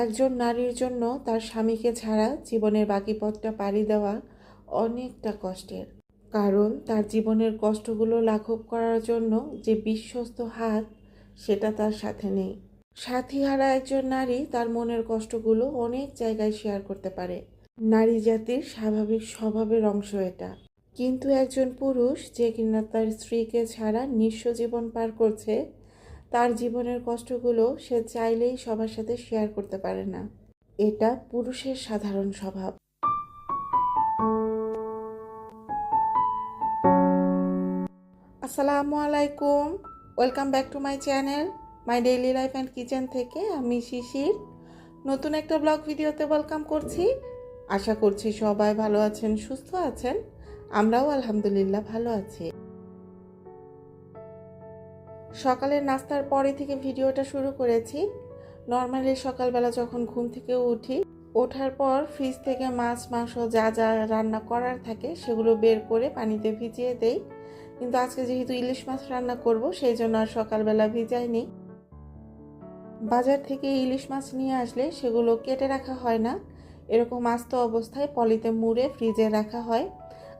একজন নারীর জন্য তার স্বামীকে ছাড়া জীবনের বাকি পথটা পাড়ি দেওয়া অনেকটা কষ্টের। কারণ তার জীবনের কষ্টগুলো লাঘব করার জন্য যে বিশ্বস্ত হাত, সেটা তার সাথে নেই। সাথী হারা একজন নারী তার মনের কষ্টগুলো অনেক জায়গায় শেয়ার করতে পারে। নারী জাতির স্বাভাবিক স্বভাবের অংশ এটা। কিন্তু একজন পুরুষ যে কিনা তার স্ত্রীকে ছাড়া নিঃস্ব জীবন পার করছে তার জীবনের কষ্টগুলো সে চাইলেই সবার সাথে শেয়ার করতে পারে না। এটা পুরুষের সাধারণ স্বভাব। আসসালামু আলাইকুম। Welcome back to my channel my daily life and kitchen থেকে আমি শিশির। নতুন একটা ব্লগ ভিডিওতে ওয়েলকাম করছি। আশা করছি সবাই ভালো আছেন, সুস্থ আছেন। আমরাও আলহামদুলিল্লাহ ভালো আছি। সকালের নাস্তার পরে থেকে ভিডিওটা শুরু করেছি। নর্মালি সকালবেলা যখন ঘুম থেকে উঠি, ওঠার পর ফ্রিজ থেকে মাছ, মাংস যা যা রান্না করার থাকে সেগুলো বের করে পানিতে ভিজিয়ে দেই। কিন্তু আজকে যেহেতু ইলিশ মাছ রান্না করব, সেই জন্য আর সকালবেলা ভিজাইনি। বাজার থেকে ইলিশ মাছ নিয়ে আসলে সেগুলো কেটে রাখা হয় না। এরকম আস্ত অবস্থায় পলিতে মুড়ে ফ্রিজে রাখা হয়।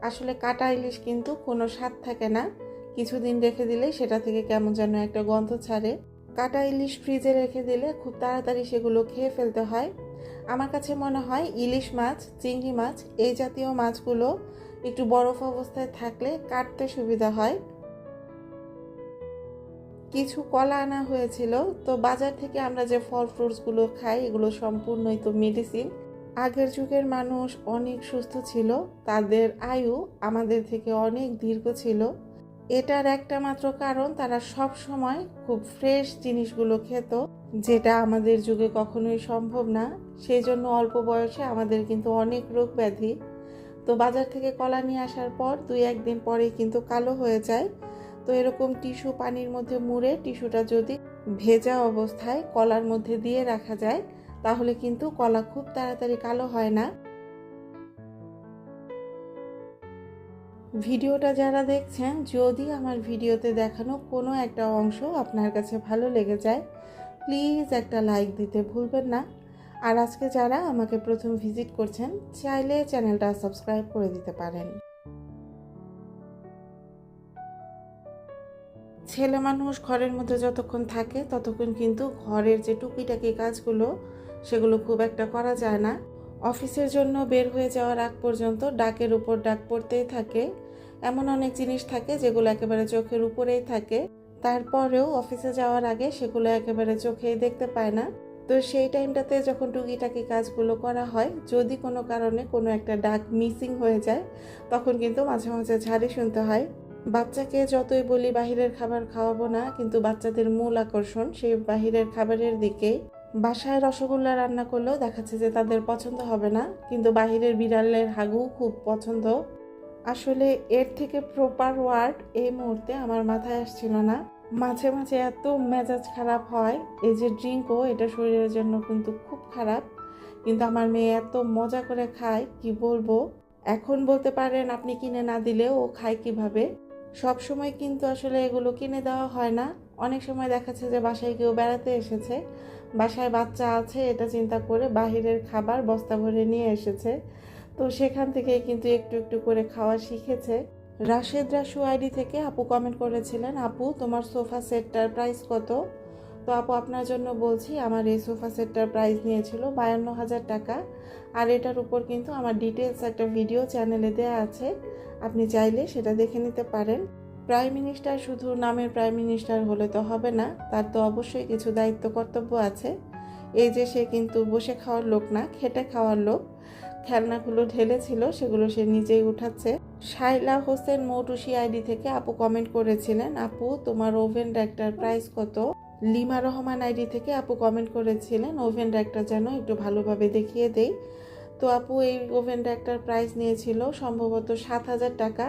আসলে কাটা ইলিশ কিন্তু কোনো স্বাদ থাকে না। কিছুদিন রেখে দিলে সেটা থেকে কেমন যেন একটা গন্ধ ছাড়ে। কাটা ইলিশ ফ্রিজে রেখে দিলে খুব তাড়াতাড়ি সেগুলো খেয়ে ফেলতে হয়। আমার কাছে মনে হয় ইলিশ মাছ, চিংড়ি মাছ এই জাতীয় মাছগুলো একটু বরফ অবস্থায় থাকলে কাটতে সুবিধা হয়। কিছু কলা আনা হয়েছিল, তো বাজার থেকে আমরা যে ফল ফ্রুটসগুলো খাই এগুলো সম্পূর্ণই তো মেডিসিন। আগের যুগের মানুষ অনেক সুস্থ ছিল, তাদের আয়ু আমাদের থেকে অনেক দীর্ঘ ছিল। এটার একটা মাত্র কারণ, তারা সব সময় খুব ফ্রেশ জিনিসগুলো খেত, যেটা আমাদের যুগে কখনোই সম্ভব না। সেই জন্য অল্প বয়সে আমাদের কিন্তু অনেক রোগ ব্যাধি। তো বাজার থেকে কলা নিয়ে আসার পর দুই একদিন পরেই কিন্তু কালো হয়ে যায়। তো এরকম টিস্যু পানির মধ্যে মুড়ে টিস্যুটা যদি ভেজা অবস্থায় কলার মধ্যে দিয়ে রাখা যায়, তাহলে কিন্তু কলা খুব তাড়াতাড়ি কালো হয় না। ভিডিওটা যারা দেখছেন, যদি আমার ভিডিওতে দেখানো কোনো একটা অংশ আপনার কাছে ভালো লেগে যায়, প্লিজ একটা লাইক দিতে ভুলবেন না। আর আজকে যারা আমাকে প্রথম ভিজিট করছেন, চাইলে চ্যানেলটা সাবস্ক্রাইব করে দিতে পারেন। ছেলে মানুষ ঘরের মধ্যে যতক্ষণ থাকে, ততক্ষণ কিন্তু ঘরের যে টুকিটাকি কাজগুলো, সেগুলো খুব একটা করা যায় না। অফিসের জন্য বের হয়ে যাওয়ার আগ পর্যন্ত ডাকের উপর ডাক পড়তেই থাকে। এমন অনেক জিনিস থাকে যেগুলো একেবারে চোখের উপরেই থাকে। তারপরেও অফিসে যাওয়ার আগে সেগুলো একেবারে চোখেই দেখতে পায় না। তো সেই টাইমটাতে যখন টুকিটাকি কাজগুলো করা হয়, যদি কোনো কারণে কোনো একটা ডাক মিসিং হয়ে যায়, তখন কিন্তু মাঝে মাঝে ঝাড়ি শুনতে হয়। বাচ্চাকে যতই বলি, বাহিরের খাবার খাওয়াবো না, কিন্তু বাচ্চাদের মূল আকর্ষণ সেই বাহিরের খাবারের দিকেই। বাসায় রসগোল্লা রান্না করলেও দেখাচ্ছে যে তাদের পছন্দ হবে না, কিন্তু বাহিরের বিড়ালের হাগু খুব পছন্দ। আসলে এর থেকে প্রপার ওয়ার্ড এই মুহূর্তে আমার মাথায় আসছিল না। মাঝে মাঝে এত মেজাজ খারাপ হয়, এই যে ড্রিঙ্কও এটা শরীরের জন্য কিন্তু খুব খারাপ। কিন্তু আমার মেয়ে এত মজা করে খায়, কি বলব? এখন বলতে পারেন আপনি কিনে না দিলে ও খায় কীভাবে? সব সময় কিন্তু আসলে এগুলো কিনে দেওয়া হয় না। অনেক সময় দেখাচ্ছে যে বাসায় কেউ বেড়াতে এসেছে। বাসায় বাচ্চা আছে, এটা চিন্তা করে বাহিরের খাবার বস্তা ভরে নিয়ে এসেছে। তো সেখান থেকে কিন্তু একটু একটু করে খাওয়া শিখেছে। রাশেদ রাসু আইডি থেকে আপু কমেন্ট করেছিলেন, আপু, তোমার সোফা সেটটার প্রাইস কত? তো আপু, আপনার জন্য বলছি, আমার এই সোফা সেটটার প্রাইস নিয়েছিল বায়ান্ন হাজার টাকা। আর এটার উপর কিন্তু আমার ডিটেলস একটা ভিডিও চ্যানেলে দেওয়া আছে। আপনি চাইলে সেটা দেখে নিতে পারেন। প্রাইম মিনিস্টার শুধু নামের প্রাইম মিনিস্টার হলে তো হবে না, তার তো অবশ্যই কিছু দায়িত্ব কর্তব্য আছে। এই যে সে কিন্তু বসে খাওয়ার লোক না, খেটে খাওয়ার লোক। খেলনাগুলো ঢেলেছিল, সেগুলো সে নিজেই উঠাচ্ছে। শাইলা হোসেন মৌটুসি আইডি থেকে আপু কমেন্ট করেছিলেন, আপু, তোমার ওভেন র্যাকটার প্রাইস কত? লিমা রহমান আইডি থেকে আপু কমেন্ট করেছিলেন, ওভেন র্যাকটা যেন একটু ভালোভাবে দেখিয়ে দেই। তো আপু এই ওভেন র্যাকটার প্রাইস নিয়েছিল সম্ভবত সাত হাজার টাকা।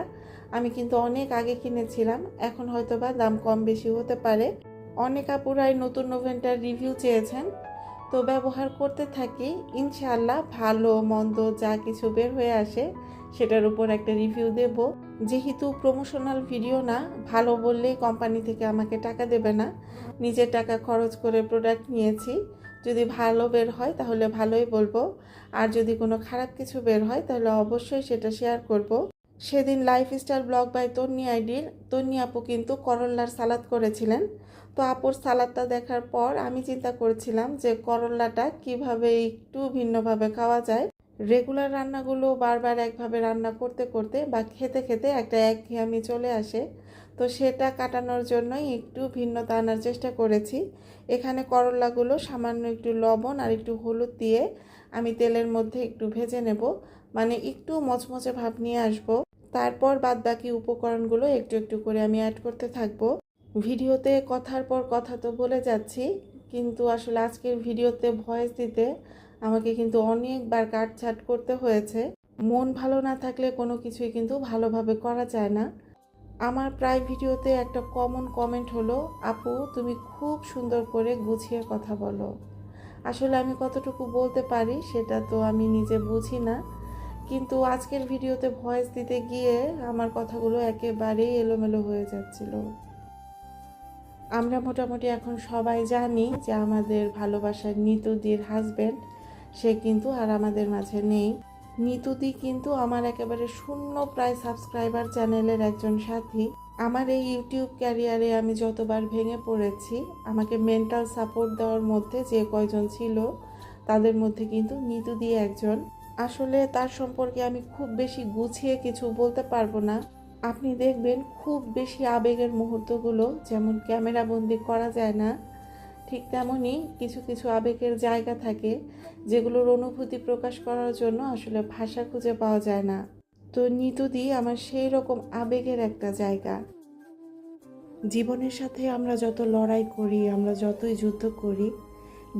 আমি কিন্তু অনেক আগে কিনেছিলাম, এখন হয়তো বা দাম কম বেশি হতে পারে। অনেক আপুরাই নতুন ওভেনটার রিভিউ চেয়েছেন, তো ব্যবহার করতে থাকি ইনশাল্লাহ ভালো মন্দ যা কিছু বের হয়ে আসে সেটার উপর একটা রিভিউ দেব। যেহেতু প্রমোশনাল ভিডিও না, ভালো বললেই কোম্পানি থেকে আমাকে টাকা দেবে না। নিজের টাকা খরচ করে প্রোডাক্ট নিয়েছি, যদি ভালো বের হয় তাহলে ভালোই বলব। আর যদি কোনো খারাপ কিছু বের হয় তাহলে অবশ্যই সেটা শেয়ার করব। সেদিন লাইফস্টাইল ব্লগ বাই তন্নি আইডির। তন্নি আপু কিন্তু করল্লার সালাদ করেছিলেন। তো আপুর সালাদটা দেখার পর আমি চিন্তা করেছিলাম যে করল্লাটা কীভাবে একটু ভিন্নভাবে খাওয়া যায়। রেগুলার রান্নাগুলো বারবার একভাবে রান্না করতে করতে বা খেতে খেতে একটা একঘেয়ামি চলে আসে। তো সেটা কাটানোর জন্যই একটু ভিন্নতা আনার চেষ্টা করেছি। এখানে করলাগুলো সামান্য একটু লবণ আর একটু হলুদ দিয়ে আমি তেলের মধ্যে একটু ভেজে নেব। মানে একটু মচমচে ভাব নিয়ে আসব। তারপর বাদ বাকি উপকরণগুলো একটু একটু করে আমি অ্যাড করতে থাকব। ভিডিওতে কথার পর কথা তো বলে যাচ্ছি, কিন্তু আসলে আজকের ভিডিওতে ভয়েস দিতে আমাকে কিন্তু অনেকবার কাটছাট করতে হয়েছে। মন ভালো না থাকলে কোনো কিছুই কিন্তু ভালোভাবে করা যায় না। আমার প্রায় ভিডিওতে একটা কমন কমেন্ট হলো, আপু, তুমি খুব সুন্দর করে গুছিয়ে কথা বলো। আসলে আমি কতটুকু বলতে পারি সেটা তো আমি নিজে বুঝি না। কিন্তু আজকের ভিডিওতে ভয়েস দিতে গিয়ে আমার কথাগুলো একেবারেই এলোমেলো হয়ে যাচ্ছিল। আমরা মোটামুটি এখন সবাই জানি যে আমাদের ভালোবাসার নিতুদির হাজব্যান্ড সে কিন্তু আর আমাদের মাঝে নেই। নিতুদি কিন্তু আমার একেবারে শূন্য প্রায় সাবস্ক্রাইবার চ্যানেলের একজন সাথী। আমার এই ইউটিউব ক্যারিয়ারে আমি যতবার ভেঙে পড়েছি, আমাকে মেন্টাল সাপোর্ট দেওয়ার মধ্যে যে কয়জন ছিল, তাদের মধ্যে কিন্তু নিতুদি একজন। আসলে তার সম্পর্কে আমি খুব বেশি গুছিয়ে কিছু বলতে পারব না। আপনি দেখবেন খুব বেশি আবেগের মুহূর্তগুলো যেমন ক্যামেরাবন্দি করা যায় না, ঠিক তেমনই কিছু কিছু আবেগের জায়গা থাকে যেগুলোর অনুভূতি প্রকাশ করার জন্য আসলে ভাষা খুঁজে পাওয়া যায় না। তো নিতুদি, আমার সেই রকম আবেগের একটা জায়গা। জীবনের সাথে আমরা যত লড়াই করি, আমরা যতই যুদ্ধ করি,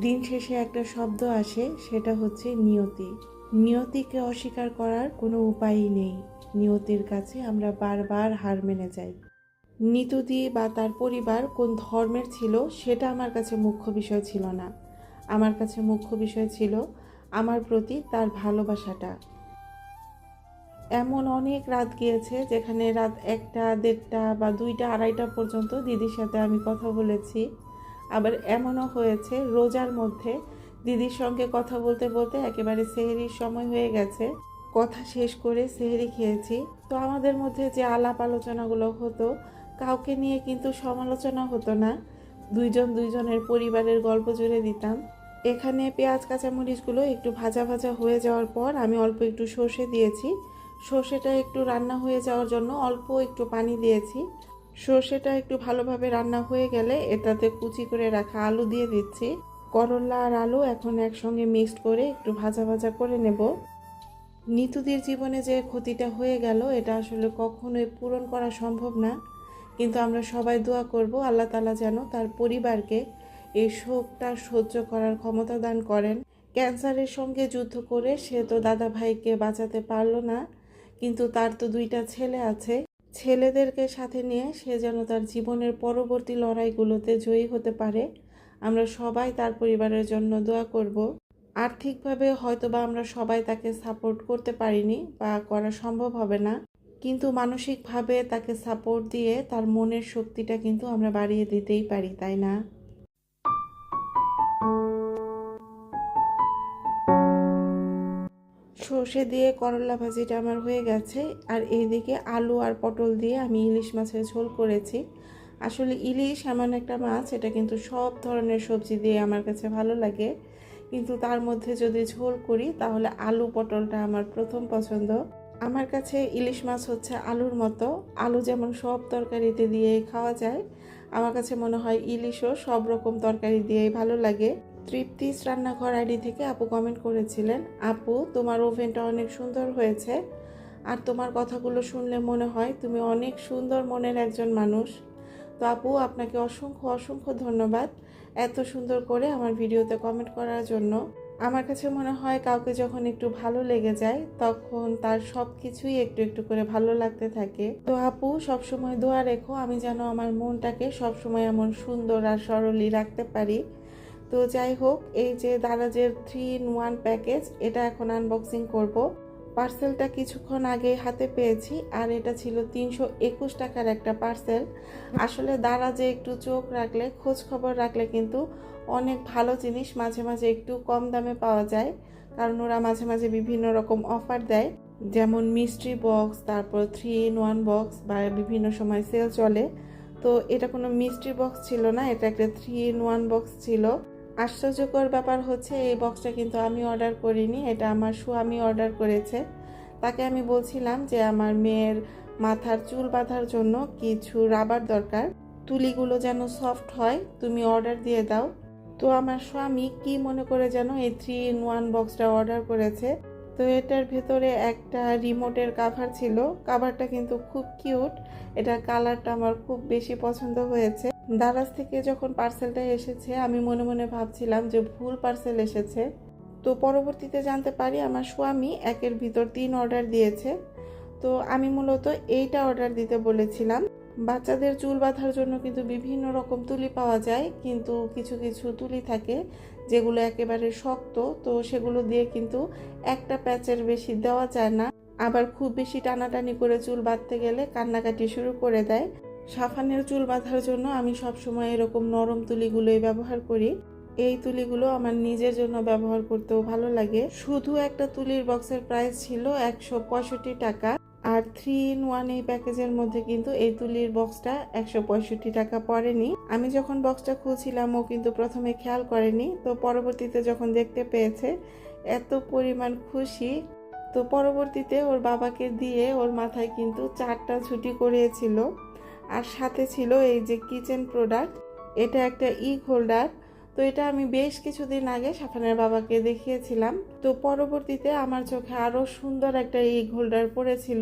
দিন শেষে একটা শব্দ আসে, সেটা হচ্ছে নিয়তি। নিয়তিকে অস্বীকার করার কোনো উপায়ই নেই। নিয়তির কাছে আমরা বারবার হার মেনে যাই। নিতুদি বা তার পরিবার কোন ধর্মের ছিল সেটা আমার কাছে মুখ্য বিষয় ছিল না। আমার কাছে মুখ্য বিষয় ছিল আমার প্রতি তার ভালোবাসাটা। এমন অনেক রাত গিয়েছে যেখানে রাত একটা, দেড়টা বা দুইটা, আড়াইটা পর্যন্ত দিদির সাথে আমি কথা বলেছি। আবার এমনও হয়েছে রোজার মধ্যে দিদির সঙ্গে কথা বলতে বলতে একেবারে সেহেরির সময় হয়ে গেছে। কথা শেষ করে সেহেরি খেয়েছি। তো আমাদের মধ্যে যে আলাপ আলোচনাগুলো হতো, কাউকে নিয়ে কিন্তু সমালোচনা হতো না। দুইজন দুইজনের পরিবারের গল্প জুড়ে দিতাম। এখানে পেঁয়াজ, কাঁচামরিচগুলো একটু ভাজা ভাজা হয়ে যাওয়ার পর আমি অল্প একটু সর্ষে দিয়েছি। সর্ষেটা একটু রান্না হয়ে যাওয়ার জন্য অল্প একটু পানি দিয়েছি। সর্ষেটা একটু ভালোভাবে রান্না হয়ে গেলে এটাতে কুচি করে রাখা আলু দিয়ে দিচ্ছি। করলা আর আলু এখন একসঙ্গে মিক্সড করে একটু ভাজা ভাজা করে নেব। নিতুদের জীবনে যে ক্ষতিটা হয়ে গেল, এটা আসলে কখনোই পূরণ করা সম্ভব না। কিন্তু আমরা সবাই দোয়া করব, আল্লাহ তালা যেন তার পরিবারকে এই শোকটা সহ্য করার ক্ষমতা দান করেন। ক্যান্সারের সঙ্গে যুদ্ধ করে সে তো দাদা ভাইকে বাঁচাতে পারল না, কিন্তু তার তো দুইটা ছেলে আছে। ছেলেদেরকে সাথে নিয়ে সে যেন তার জীবনের পরবর্তী লড়াইগুলোতে জয়ী হতে পারে। আমরা সবাই তার পরিবারের জন্য দোয়া করব। আর্থিকভাবে হয়তোবা আমরা সবাই তাকে সাপোর্ট করতে পারিনি বা করা সম্ভব হবে না, কিন্তু মানসিকভাবে তাকে সাপোর্ট দিয়ে তার মনের শক্তিটা কিন্তু আমরা বাড়িয়ে দিতেই পারি, তাই না? সর্ষে দিয়ে করলা ভাজিটা আমার হয়ে গেছে, আর এইদিকে আলু আর পটল দিয়ে আমি ইলিশ মাছের ঝোল করেছি। আসলে ইলিশ এমন একটা মাছ, এটা কিন্তু সব ধরনের সবজি দিয়ে আমার কাছে ভালো লাগে। কিন্তু তার মধ্যে যদি ঝোল করি, তাহলে আলু পটলটা আমার প্রথম পছন্দ। আমার কাছে ইলিশ মাছ হচ্ছে আলুর মতো। আলু যেমন সব তরকারিতে দিয়ে খাওয়া যায়, আমার কাছে মনে হয় ইলিশও সব রকম তরকারি দিয়েই ভালো লাগে। তৃপ্তিস রান্নাঘর আইডি থেকে আপু কমেন্ট করেছিলেন, আপু, তোমার ওভেনটা অনেক সুন্দর হয়েছে। আর তোমার কথাগুলো শুনলে মনে হয় তুমি অনেক সুন্দর মনের একজন মানুষ। তো আপু আপনাকে অসংখ্য অসংখ্য ধন্যবাদ এত সুন্দর করে আমার ভিডিওতে কমেন্ট করার জন্য। আমার কাছে মনে হয় কাউকে যখন একটু ভালো লেগে যায়, তখন তার সব কিছুই একটু একটু করে ভালো লাগতে থাকে। তো আপু, সবসময় দোয়া রেখো, আমি যেন আমার মনটাকে সবসময় এমন সুন্দর আর সরলই রাখতে পারি। তো যাই হোক, এই যে দারাজের থ্রি ইন ওয়ান প্যাকেজ এটা এখন আনবক্সিং করব। পার্সেলটা কিছুক্ষণ আগে হাতে পেয়েছি, আর এটা ছিল তিনশো একুশ টাকার একটা পার্সেল। আসলে দারাজে একটু চোখ রাখলে, খোঁজ খবর রাখলে কিন্তু অনেক ভালো জিনিস মাঝে মাঝে একটু কম দামে পাওয়া যায়, কারণ ওরা মাঝে মাঝে বিভিন্ন রকম অফার দেয়। যেমন মিস্ট্রি বক্স, তারপর থ্রি ইন ওয়ান বক্স বা বিভিন্ন সময় সেল চলে। তো এটা কোনো মিস্ট্রি বক্স ছিল না, এটা একটা থ্রি ইন ওয়ান বক্স ছিল। আশ্চর্যকর ব্যাপার হচ্ছে, এই বক্সটা কিন্তু আমি অর্ডার করিনি, এটা আমার স্বামী অর্ডার করেছে। তাকে আমি বলছিলাম যে আমার মেয়ের মাথার চুল বাঁধার জন্য কিছু রাবার দরকার। তুলিগুলো যেন সফট হয়, তুমি অর্ডার দিয়ে দাও। তো আমার স্বামী কি মনে করে যেন এই থ্রি ইন ওয়ান বক্সটা অর্ডার করেছে? তো এটার ভেতরে একটা রিমোটের কাভার ছিল। কাভারটা কিন্তু খুব কিউট এটার কালারটা আমার খুব বেশি পছন্দ হয়েছে। দারাজ থেকে যখন পার্সেলটা এসেছে, আমি মনে মনে ভাবছিলাম যে ভুল পার্সেল এসেছে। তো পরবর্তীতে জানতে পারি আমার স্বামী একের ভিতর তিন অর্ডার দিয়েছে। তো আমি মূলত এইটা অর্ডার দিতে বলেছিলাম। বাচ্চাদের চুল বাঁধার জন্য কিন্তু বিভিন্ন রকম তুলি পাওয়া যায়, কিন্তু কিছু কিছু তুলি থাকে যেগুলো একেবারে শক্ত, তো সেগুলো দিয়ে কিন্তু একটা প্যাচের বেশি দেওয়া যায় না। আবার খুব বেশি টানাটানি করে চুল বাঁধতে গেলে কান্নাকাটি শুরু করে দেয়। সাফানের চুল বাঁধার জন্য আমি সবসময় এরকম নরম তুলিগুলোই ব্যবহার করি। এই তুলিগুলো আমার নিজের জন্য ব্যবহার করতেও ভালো লাগে। শুধু একটা তুলির বক্সের প্রাইস ছিল একশো পঁয়ষট্টি টাকা আর থ্রি ইন ওয়ান এই প্যাকেজের মধ্যে কিন্তু এই তুলির বক্সটা একশো পঁয়ষট্টি টাকা পড়েনি। আমি যখন বক্সটা খুলছিলাম, ও কিন্তু প্রথমে খেয়াল করেনি। তো পরবর্তীতে যখন দেখতে পেয়েছে, এত পরিমাণ খুশি। তো পরবর্তীতে ওর বাবাকে দিয়ে ওর মাথায় কিন্তু চারটা ছুটি করিয়েছিল। আর সাথে ছিল এই যে কিচেন প্রোডাক্ট। এটা একটা ইগ হোল্ডার। তো এটা আমি বেশ কিছুদিন আগে সাফানের বাবাকে দেখিয়েছিলাম। তো পরবর্তীতে আমার চোখে আরও সুন্দর একটা ইগ হোল্ডার পড়েছিল।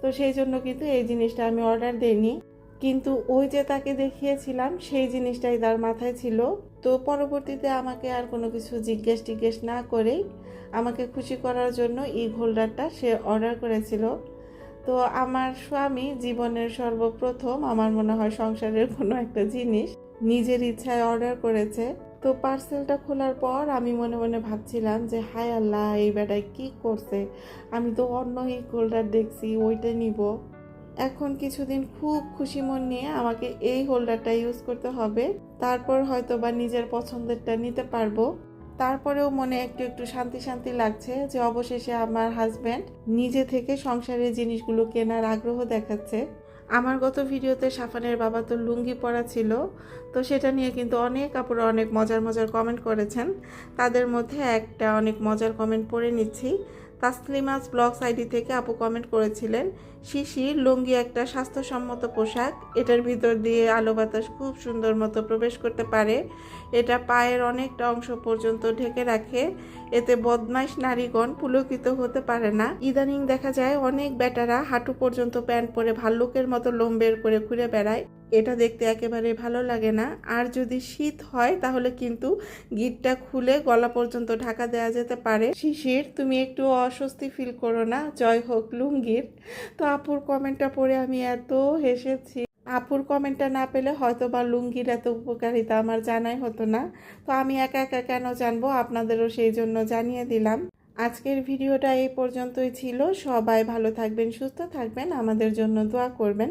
তো সেই জন্য কিন্তু এই জিনিসটা আমি অর্ডার দিইনি। কিন্তু ওই যে তাকে দেখিয়েছিলাম, সেই জিনিসটাই তার মাথায় ছিল। তো পরবর্তীতে আমাকে আর কোনো কিছু জিজ্ঞেস টিজ্ঞেস না করেই আমাকে খুশি করার জন্য ইগ হোল্ডারটা সে অর্ডার করেছিল। তো আমার স্বামী জীবনের সর্বপ্রথম, আমার মনে হয় সংসারের কোনো একটা জিনিস, নিজের ইচ্ছায় অর্ডার করেছে। তো পার্সেলটা খোলার পর আমি মনে মনে ভাবছিলাম যে, হায় আল্লাহ, এই বেটায় কি করছে? আমি তো অন্য এই হোল্ডার দেখছি, ওইটা নিব। এখন কিছুদিন খুব খুশি মন নিয়ে আমাকে এই হোল্ডারটা ইউজ করতে হবে। তারপর হয়তো বা নিজের পছন্দেরটা নিতে পারব। তারপরেও মনে একটু একটু শান্তি শান্তি লাগছে যে অবশেষে আমার হাজব্যান্ড নিজে থেকে সংসারের জিনিসগুলো কেনার আগ্রহ দেখাচ্ছে। আমার গত ভিডিওতে সাফানের বাবা তো লুঙ্গি পরা ছিল, তো সেটা নিয়ে কিন্তু অনেক আপুরা অনেক মজার মজার কমেন্ট করেছেন। তাদের মধ্যে একটা অনেক মজার কমেন্ট পড়ে নিচ্ছি। তাসলিমাস ব্লগস আইডি থেকে আপু কমেন্ট করেছিলেন শিশির লুঙ্গি একটা স্বাস্থ্যসম্মত পোশাক, এটার ভিতর দিয়ে আলো বাতাস খুব সুন্দর মতো প্রবেশ করতে পারে, এটা পায়ের অনেকটা অংশ পর্যন্ত ঢেকে রাখে, এতে বদমাইশ নারীগণ পুলকিত হতে পারে না। ইদানিং দেখা যায় অনেক বেটারা হাঁটু পর্যন্ত প্যান্ট পরে ভাল্লুকের মতো লোম বের করে ঘুরে বেড়ায়। এটা দেখতে একেবারে ভালো লাগে না। আর যদি শীত হয়, তাহলে কিন্তু গিটটা খুলে গলা পর্যন্ত ঢাকা দেওয়া যেতে পারে। শিশির, তুমি একটু অস্বস্তি ফিল করো না। জয় হোক লুঙ্গির। তো আপুর কমেন্টটা পড়ে আমি এত হেসেছি। আপুর কমেন্টটা না পেলে হয়তো বা লুঙ্গির এত উপকারিতা আমার জানাই হতো না। তো আমি একা একা কেন জানব? আপনাদেরও সেই জন্য জানিয়ে দিলাম। আজকের ভিডিওটা এই পর্যন্তই ছিল। সবাই ভালো থাকবেন, সুস্থ থাকবেন। আমাদের জন্য দোয়া করবেন।